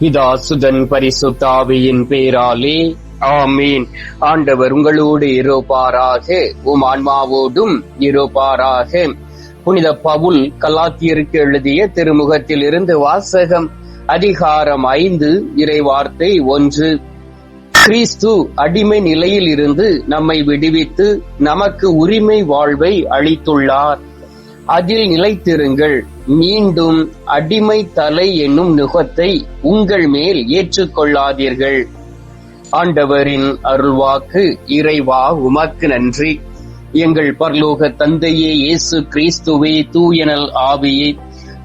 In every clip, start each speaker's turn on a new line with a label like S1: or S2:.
S1: பிதா சுதன் பரிசுத்தாவியின் பேராலே ஆமீன். ஆண்டவர் உங்களோடு இருப்பாராக உம் ஆன்மாவோடும் இருப்பாராக. புனித பவுல் கலாத்தியருக்கு எழுதிய திருமுகத்தில் இருந்து வாசகம் அதிகாரம் ஐந்து இறைவார்த்தை ஒன்று. கிறிஸ்து அடிமை நிலையில் இருந்து நம்மை விடுவித்து நமக்கு உரிமை வாழ்வை அளித்துள்ளார். அதில் நிலைத்திருங்கள். மீண்டும் அடிமை தலை என்னும் நுகத்தை உங்கள் மேல் ஏற்றுக்கொள்ளாதீர்கள். ஆண்டவரின் அருள்வாக்கு இறைவா உமக்கு நன்றி. எங்கள் பரலோக தந்தையே இயேசு கிறிஸ்துவே தூயனல் ஆவியே.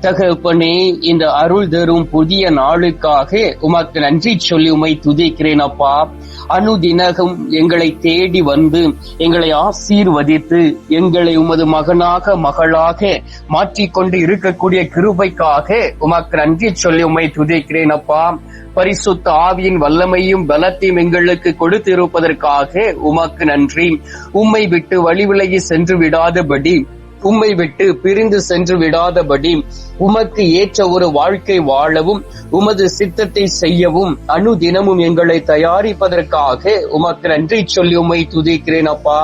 S1: தகப்பனே இந்த அருள் தரும் புதிய நாளுக்காக உமக்கு நன்றி சொல்லி உமை துதிக்கிறேன் அப்பா. அனுதினகம் எங்களை தேடி வந்து எங்களை ஆசீர்வதித்து எங்களை உமது மகனாக மகளாக மாற்றிக்கொண்டு இருக்கக்கூடிய கிருபைக்காக உமக்கு நன்றி சொல்லி உமை துதிக்கிறேன் அப்பா. பரிசுத்த ஆவியின் வல்லமையும் பலத்தையும் எங்களுக்கு கொடுத்திருப்பதற்காக உமக்கு நன்றி. உம்மை விட்டு வழி விலகி சென்று விடாதபடி உம்மை விட்டு பிரிந்து சென்று விடாதபடி உமக்கு ஏற்ற ஒரு வாழ்க்கை வாழவும் உமது சித்தத்தை செய்யவும் அனுதினமும் எங்களை தயாரிப்பதற்காக உமக்கு நன்றி சொல்லி உமை துதிக்கிறேன் அப்பா.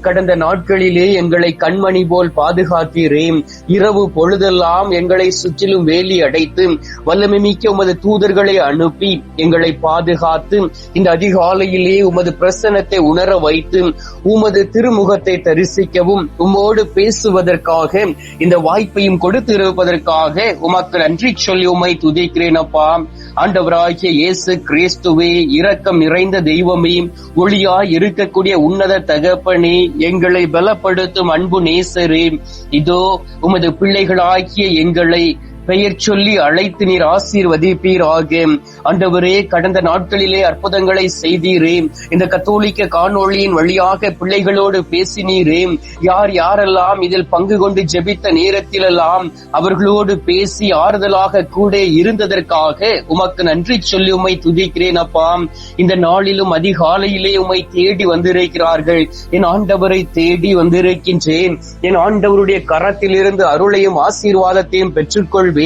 S1: கடந்த நாட்களிலே எங்களை கண்மணி போல் பாதுகாத்தீரேன். இரவு பொழுதெல்லாம் எங்களை சுற்றிலும் வேலி அடைத்து வல்லமை மிக்க உமது தூதர்களை அனுப்பி எங்களை பாதுகாத்து இந்த அதிகாலையிலே உமது பிரசனத்தை உணர வைத்து உமது திருமுகத்தை தரிசிக்கவும் உம்மோடு பேசுவதற்காக இந்த வாய்ப்பையும் கொடுத்திருப்பதற்காக உமக்கு நன்றி சொல்லி உமை துதிக்கிறேன் அப்பா ஆண்டவராகிய இயேசு கிறிஸ்துவே இரக்கம் நிறைந்த தெய்வமே ஒளியா இருக்கக்கூடிய உன்னத தகப்பனே எங்களை பலப்படுத்தும் அன்பு நேசரே. இதோ உமது பிள்ளைகளாகிய எங்களை பெயர் சொல்லி அழைத்து நீர் ஆசீர்வதிப்பீராக. ஆண்டவரே கடந்த நாட்களிலே அற்புதங்களை செய்தீரே. இந்த கத்தோலிக்க காணொளியின் வழியாக பிள்ளைகளோடு பேசினீரே. யார் யாரெல்லாம் இதில் பங்கு கொண்டு ஜெபித்த நேரத்திலெல்லாம் அவர்களோடு பேசி ஆறுதலாக கூட இருந்ததற்காக உமக்கு நன்றி சொல்லி உமை துதிக்கிறேன் அப்பா. இந்த நாளிலும் அதிகாலையிலே உம்மை தேடி வந்திருக்கிறார்கள். என் ஆண்டவரை தேடி வந்திருக்கின்றேன். என் ஆண்டவருடைய கரத்திலிருந்து அருளையும் ஆசீர்வாதத்தையும் பெற்றுக்கொள்வேன்.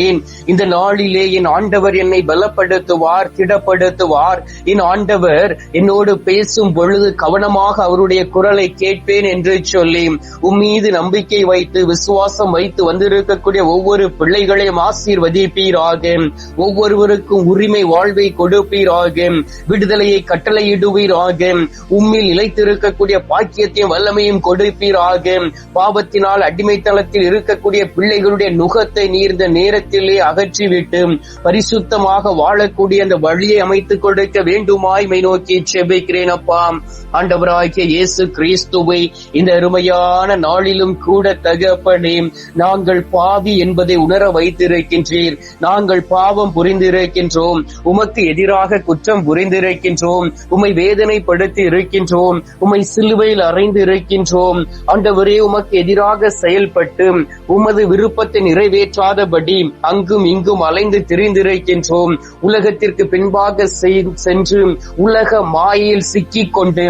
S1: இந்த நாளிலே என் ஆண்டவர் என்னை பலப்படுத்துவார் திடப்படுத்துவார். என் ஆண்டவர் என்னோடு பேசும் பொழுது கவனமாக அவருடைய குரலை கேட்பேன் என்று சொல்லி உம்மீது நம்பிக்கை வைத்து விசுவாசம் வைத்து வந்திருக்கக்கூடிய ஒவ்வொரு பிள்ளைகளையும் ஆசீர்வதிப்பீராக. ஒவ்வொருவருக்கும் உரிமை வாழ்வை கொடுப்பீராக. விடுதலையை கட்டளையிடுவீராக. உம்மில் இழைத்திருக்கக்கூடிய பாக்கியத்தையும் வல்லமையும் கொடுப்பீராக. பாவத்தினால் அடிமைத்தளத்தில் இருக்கக்கூடிய பிள்ளைகளுடைய நுகத்தை நீர்ந்த நேர நேரத்திலே அகற்றிவிட்டு பரிசுத்தமாக வாழக்கூடிய அந்த வழியை அமைத்துக் கொடுக்க வேண்டுமாய் மை நோக்கி செபிக்கிறேன் அப்பா. ஆண்டவராகிய இயேசு கிறிஸ்துவை இந்த அருமையான நாளிலும் கூட தகப்பனே நாங்கள் பாவி என்பதை உணர வைத்திருக்கின்றீர். நாங்கள் பாவம் புரிந்திருக்கின்றோம். உமக்கு எதிராக குற்றம் புரிந்திருக்கின்றோம். உமை வேதனைப்படுத்தி இருக்கின்றோம். உமை சிலுவையில் அறைந்து இருக்கின்றோம். ஆண்டவரே உமக்கு எதிராக செயல்பட்டு உமது விருப்பத்தை நிறைவேற்றாதபடி அங்கும் இங்கும் அலைந்து திரிந்திருக்கின்றோம். உலகத்திற்கு பின்பாக சென்று உலக மாயில் சிக்கிக் கொண்டு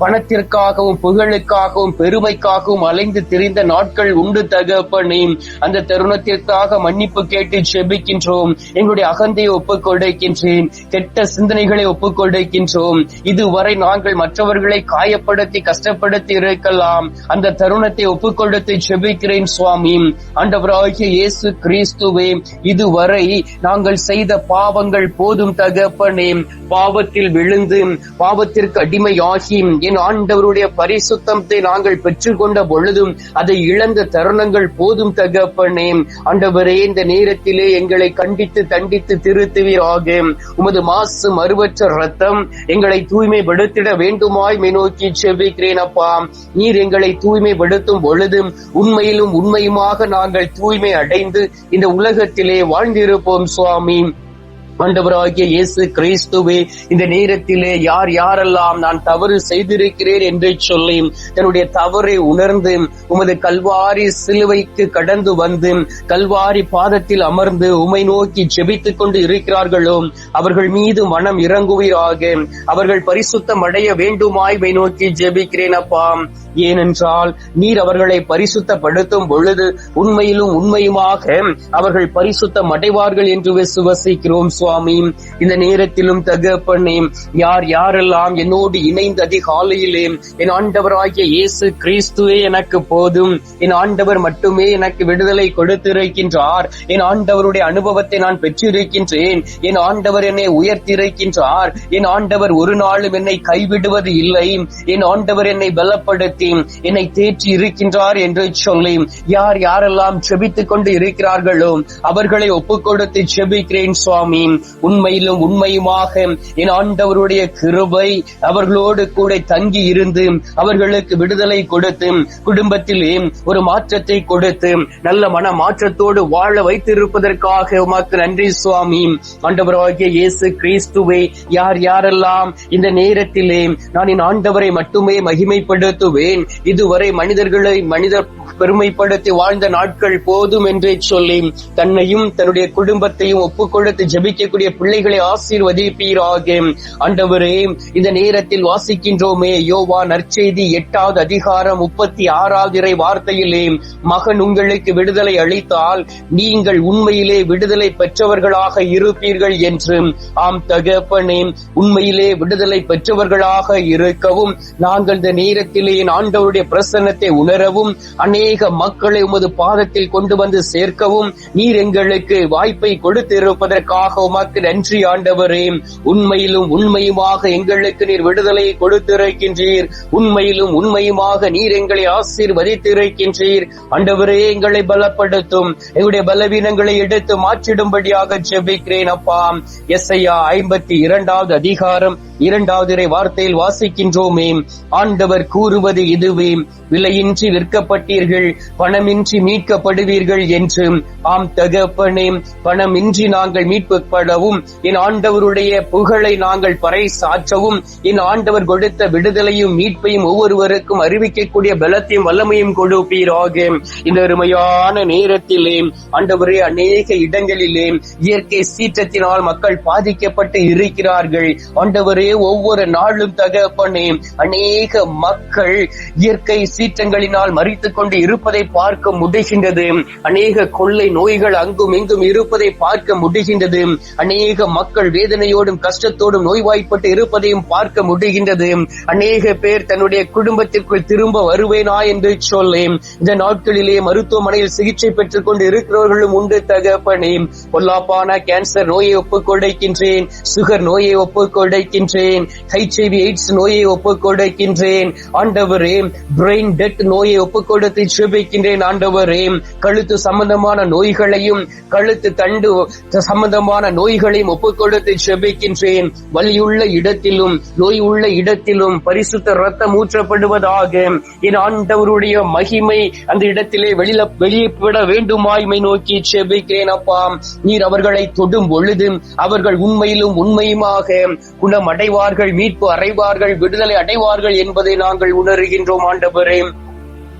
S1: பணத்திற்காகவும் புகழுக்காகவும் பெருமைக்காகவும் அலைந்து திரிந்த நாட்கள் உண்டு தகப்பனே. அந்த தருணத்திற்காக மன்னிப்பு கேட்டு செபிக்கின்றோம். எங்களுடைய அகந்தையை ஒப்புக் கொடுக்கின்றேன். கெட்ட சிந்தனைகளை ஒப்புக் கொடுக்கின்றோம். இதுவரை நாங்கள் மற்றவர்களை காயப்படுத்தி கஷ்டப்படுத்தி இருக்கலாம். அந்த தருணத்தை ஒப்புக் கொடுத்து செபிக்கிறேன் சுவாமி. ஆண்டவராகிய இயேசு கிறிஸ்துவை. இதுவரை நாங்கள் செய்த பாவங்கள் போதும் தகப்பனே. பாவத்தில் விழுந்து பாவத்திற்கு அடிமையாகி என் ஆண்டவருடைய பரிசுத்தத்தை நாங்கள் பெற்றுக்கொண்ட பொழுதும் அதை இழந்த தருணங்கள் போதும் தகப்பனே. ஆண்டவரே இந்த நேரத்திலே எங்களை கண்டித்து தண்டித்து திருத்துவீராக. உமது மாசு மறுவற்ற ரத்தம் எங்களை தூய்மைப்படுத்திட வேண்டுமாய் மை நோக்கி செபிக்கிறேன் அப்பா. நீர் எங்களை தூய்மைப்படுத்தும் பொழுதும் உண்மையிலும் உண்மையுமாக நாங்கள் தூய்மை அடைந்து இந்த உலக உலகத்திலே வாழ்ந்திருப்போம் சுவாமி. ஆண்டவராகிய இயேசு கிறிஸ்துவே இந்த நேரத்திலே யார் யாரெல்லாம் நான் தவறு செய்திருக்கிறேன் என்று சொல்லி தன்னுடைய தவறை உணர்ந்து உமது கல்வாரி சிலுவைக்கு கடந்து வந்து கல்வாரி பாதத்தில் அமர்ந்து உமை நோக்கி ஜெபித்துக் கொண்டு இருக்கிறார்களோ அவர்கள் மீது மனம் இறங்குவீராக அவர்கள் பரிசுத்தம் அடைய வேண்டுமாய் மை நோக்கி ஜெபிக்கிறேன் அப்பா. ஏனென்றால் நீர் அவர்களை பரிசுத்தப்படுத்தும் பொழுது உண்மையிலும் உண்மையுமாக அவர்கள் பரிசுத்தம் அடைவார்கள் என்று விசுவசிக்கிறோம். சுவாமி இந்த நேரத்திலும் தகப்பனே யார் யாரெல்லாம் என்னோடு இணைந்த அதிகாலையிலே என் ஆண்டவராகிய இயேசு கிறிஸ்துவே எனக்கு போதும். என் ஆண்டவர் மட்டுமே எனக்கு விடுதலை கொடுத்திருக்கின்றார். என் ஆண்டவருடைய அனுபவத்தை நான் பெற்றிருக்கின்றேன். என் ஆண்டவர் என்னை உயர்த்திருக்கின்றார் என் ஆண்டவர் ஒரு நாளும் என்னை கைவிடுவது இல்லை. என் ஆண்டவர் என்னை பலப்படுத்தி என்னை தேற்றி இருக்கின்றார் என்று சொல்லி யார் யாரெல்லாம் செபித்துக் கொண்டு இருக்கிறார்களோ அவர்களை ஒப்புக் கொடுத்து செபிக்கிறேன் சுவாமி. உண்மையிலும் உண்மையுமாக என் ஆண்டவருடைய கிருபை அவர்களோடு கூட தங்கி இருந்து அவர்களுக்கு விடுதலை கொடுத்து குடும்பத்திலே ஒரு மாற்றத்தை கொடுத்து நல்ல மன மாற்றத்தோடு வாழ வைத்திருப்பதற்காக உமக்கு நன்றி சுவாமி. ஆண்டவராகிய இயேசு கிறிஸ்துவை யார் யாரெல்லாம் இந்த நேரத்திலே நான் என் ஆண்டவரை மட்டுமே மகிமைப்படுத்துவேன் இதுவரை மனிதர்களை மனிதர் பெருமைப்படுத்தி வாழ்ந்த நாட்கள் போதும் என்றே சொல்லி தன்னையும் தன்னுடைய குடும்பத்தையும் ஒப்புக் கொடுத்து வாசிக்கக்கூடிய பிள்ளைகளை ஆசீர்வதிப்பீராக. ஆண்டவரே இந்த நேரத்தில் வாசிக்கின்றோமே யோவா நற்செய்தி எட்டாவது அதிகாரம் முப்பத்தி ஆறாவது இறை வார்த்தையிலே மகன் உங்களுக்கு விடுதலை அளித்தால் நீங்கள் உண்மையிலே விடுதலை பெற்றவர்களாக இருப்பீர்கள் என்று. ஆம் தகப்பனே உண்மையிலே விடுதலை பெற்றவர்களாக இருக்கவும் நாங்கள் இந்த நேரத்திலே ஆண்டவருடைய பிரசன்னத்தை உணரவும் அநேக மக்களை உமது பாதத்தில் கொண்டு வந்து சேர்க்கவும் நீர் எங்களுக்கு வாய்ப்பை கொடுத்திருப்பதற்காக உமக்கு நன்றி ஆண்டவரே. உண்மையிலும் உண்மையுமாக எங்களுக்கு நீர் விடுதலையை கொடுத்திருக்கின்றீர். உண்மையிலும் உண்மையுமாக நீர் எங்களை ஆசீர்வதித்திருக்கின்றீர். ஆண்டவரே எங்களை பலப்படுத்தும். எங்களுடைய பலவீனங்களை எடுத்து மாற்றிடும்படியாக ஜெபிக்கிறேன் அப்பா. எஸ்ஐயா ஐம்பத்தி இரண்டாவது அதிகாரம் இரண்டாவது இறை வார்த்தையில் வாசிக்கின்றோமே. ஆண்டவர் கூறுவது இதுவே. விலையின்றி விற்கப்பட்டீர்கள் பணமின்றி மீட்கப்படுவீர்கள் என்று. ஆம் தகப்பனே பணமின்றி நாங்கள் மீட்பு பாடவும் என் ஆண்டவருடைய புகழை நாங்கள் பறைசாற்றவும் என் ஆண்டவர் கொடுத்த விடுதலையும் மீட்பையும் ஒவ்வொருவருக்கும் அறிவிக்கக்கூடிய பலத்தையும் வல்லமையும் கொடுப்பீராக. இந்த அருமையான நேரத்திலே ஆண்டவரே அநேக இடங்களிலே இயற்கை சீற்றத்தினால் மக்கள் பாதிக்கப்பட்டு இருக்கிறார்கள். ஆண்டவரே ஒவ்வொரு நாளும் தகப்பனே அநேக மக்கள் இயற்கை சீற்றங்களினால் மறித்துக் கொண்டு இருப்பதை பார்க்க முடிகின்றது. அநேக கொள்ளை நோய்கள் அங்கும் இங்கும் இருப்பதை பார்க்க முடிகின்றது. அநேக மக்கள் வேதனையோடும் கஷ்டத்தோடும் நோய்வாய்ப்பட்டு இருப்பதையும் பார்க்க முடிகின்றது. அநேக பேர் தன்னுடைய குடும்பத்திற்குள் திரும்ப வருவேனா என்று சொல்லி இந்த நாட்களிலே மருத்துவமனையில் சிகிச்சை பெற்றுக் கொண்டு இருக்கிறவர்களும் உண்டு தகப்பனே. பொல்லாப்பான கேன்சர் நோயை ஒப்புக்கொடைக்கின்றேன் சுகர் நோயை ஒப்புக்கொடைக்கின்றேன் ஹெச்ஐவி எய்ட்ஸ் நோயை ஒப்புக்கொடைக்கின்றேன் ஆண்டவரே பிரெயின் டெட் நோயை ஒப்புக்கொடுத்து சுபிக்கின்றேன் ஆண்டவரே. கழுத்து சம்பந்தமான நோய்களையும் கழுத்து தண்டு சம்பந்தமான நோய்களையும் ஒப்புக் கொடுத்து செபிக்கின்றேன். வலியுள்ள இடத்திலும் நோய் உள்ள இடத்திலும் பரிசுத்த ரத்தம் ஊற்றப்படுவதாக. என் ஆண்டவருடைய மகிமை அந்த இடத்திலே வெளியில வெளியிட வேண்டுமாய்மை நோக்கி செபிக்கிறேன் அப்பா. நீர் அவர்களை தொடும் பொழுது அவர்கள் உண்மையிலும் உண்மையுமாக குணம் அடைவார்கள் மீட்பு அடைவார்கள் விடுதலை அடைவார்கள் என்பதை நாங்கள் உணர்கின்றோம் ஆண்டவரே.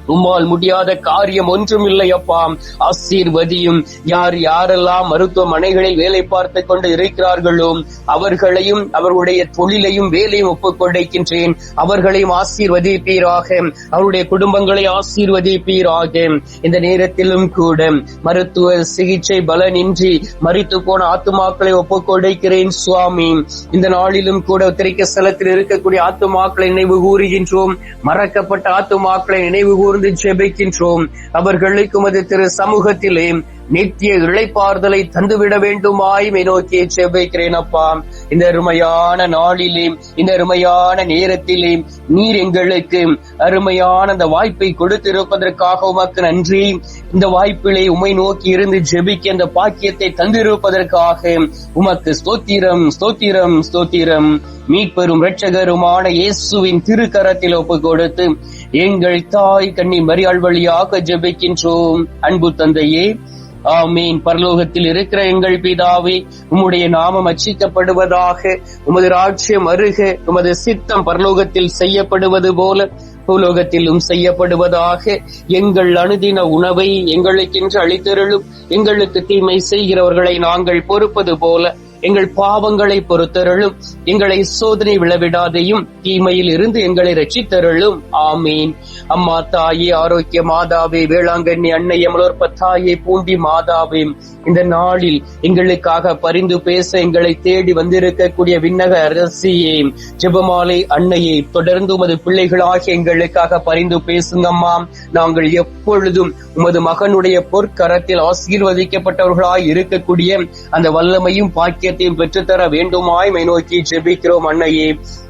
S1: உம்மால் முடியாத காரியம் ஒன்றும் இல்லை அப்பா. ஆசீர்வதியும் யார் யாரெல்லாம் மருத்துவமனைகளில் வேலை பார்த்து கொண்டு இருக்கிறார்களோ அவர்களையும் அவர்களுடைய தொழிலையும் வேலையும் ஒப்புக்கொண்டிருக்கின்றேன் அவர்களையும் ஆசீர்வதிப்பீராக. அவருடைய குடும்பங்களை ஆசீர்வதிப்பீராக. இந்த நேரத்திலும் கூட மருத்துவ சிகிச்சை பலனின்றி மறித்து போன ஆத்துமாக்களை ஒப்புக் சுவாமி. இந்த நாளிலும் கூட திரைக்க ஸ்தலத்தில் இருக்கக்கூடிய ஆத்துமாக்களை நினைவு கூறுகின்றோம். மறக்கப்பட்ட ஆத்துமாக்களை நினைவு கூர்ந்து ஜெபிக்கின்றோம். அவர்களுக்கு உமது திரு சமூகத்திலே நித்திய இழைப்பார்தலை தந்துவிட வேண்டுமாய் நோக்கி செவ்வைக்கிறேன் அப்பா. இந்த அருமையான நாளிலே இந்த அருமையான நேரத்திலே நீர் எங்களுக்கு அருமையான அந்த வாய்ப்பை கொடுத்திருப்பதற்காக உமக்கு நன்றி. இந்த வாய்ப்பிலே உமை நோக்கி இருந்து ஜெபிக்க அந்த பாக்கியத்தை தந்திருப்பதற்காக உமக்கு ஸ்தோத்திரம் ஸ்தோத்திரம் ஸ்தோத்திரம். மீட்பெரும் இரட்சகருமான இயேசுவின் திருக்கரத்தில் ஒப்பு கொடுத்து எங்கள் தாய் கண்ணி மரியாள் வழியாக ஜெபிக்கின்றோம். அன்பு தந்தையே ஆமீன். பரலோகத்தில் இருக்கிற எங்கள் பிதாவே உம்முடைய நாமம் அச்சிக்கப்படுவதாக உமது ராஜ்யம் அருக உமது சித்தம் பரலோகத்தில் செய்யப்படுவது போல பூலோகத்திலும் செய்யப்படுவதாக எங்கள் அனுதின உணவை எங்களுக்கென்று அளித்தருளும். எங்களுக்கு தீமை செய்கிறவர்களை நாங்கள் பொறுப்பது போல எங்கள் பாவங்களை பொறுத்தருளும். எங்களை சோதனை விழவிடாதையும் தீமையில் இருந்து எங்களை ரட்சித்தருளும் ஆமீன். அம்மா தாயே ஆரோக்கிய மாதாவே வேளாங்கண்ணி அன்னை அமலோற்ப பூண்டி மாதாவே இந்த நாளில் எங்களுக்காக பரிந்து பேச எங்களை தேடி வந்திருக்கக்கூடிய விண்ணக அரசியே ஜெபமாலை அன்னையை தொடர்ந்து உமது பிள்ளைகளாக எங்களுக்காக பரிந்து பேசுங்கம்மா. நாங்கள் எப்பொழுதும் உமது மகனுடைய பொற்கரத்தில் ஆசீர்வதிக்கப்பட்டவர்களாய் இருக்கக்கூடிய அந்த வல்லமையும் பாக்கியத்தையும் பெற்றுத்தர வேண்டுமாய் மை நோக்கி ஜெபிக்கிறோம் அன்னையே.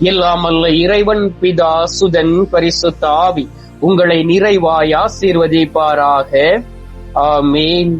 S1: இல்லாமல்ல இறைவன் பிதா சுதன் பரிசுத்த ஆவி உங்களை நிறைவாய் ஆசீர்வதிப்பாராக. ஆமீன்.